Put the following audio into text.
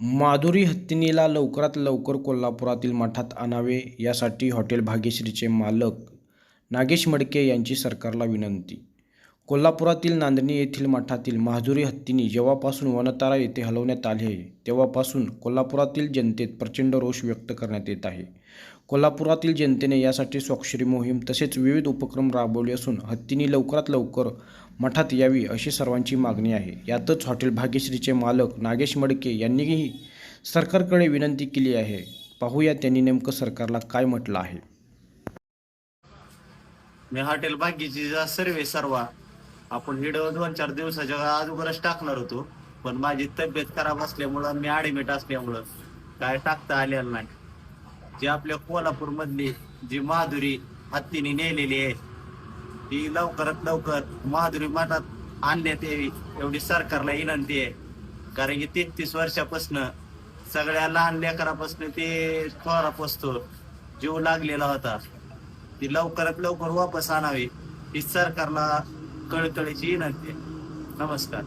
माधुरी हत्तीनीला लवकरात लवकर कोल्हापुरातील मठात आणावे यासाठी हॉटेल भाग्यश्रीचे मालक नागेश मडके यांची सरकारला विनंती. कोल्हापुरातील नांदणी येथील मठातील माधुरी हत्तींनी जेव्हापासून वनतारा येथे हलवण्यात आले आहे तेव्हापासून कोल्हापुरातील जनतेत प्रचंड रोष व्यक्त करण्यात येत आहे. कोल्हापुरातील जनतेने यासाठी स्वाक्षरी मोहीम तसेच विविध उपक्रम राबवले असून हत्तीनी लवकरात लवकर मठात यावी अशी सर्वांची मागणी आहे. यातच हॉटेल भाग्यश्रीचे मालक नागेश मडके यांनीही सरकारकडे विनंती केली आहे. पाहूया त्यांनी नेमकं सरकारला काय म्हटलं आहे. मी हॉटेल भाग्यची सर्वे सर्वा आपण व्हिडिओ दोन चार दिवसाच्या अगोदरच टाकणार होतो. पण माझी तब्येत खराब असल्यामुळं मी ऍडमिट असल्यामुळं काय टाकता आलेलं नाही. जी आपल्या कोल्हापूर मधली जी माधुरी हत्तीने नेलेली आहे ती लवकरात लवकर माधुरी मठात आणण्यात यावी एवढी सरकारला विनंती आहे. कारण की तेहतीस वर्षापासून सगळ्या लहान लेकरापासून ते थोरापासतो जीव लागलेला होता. ती लवकरात लवकर वापस आणावी ही सरकारला कळकळीची विनंती. नमस्कार.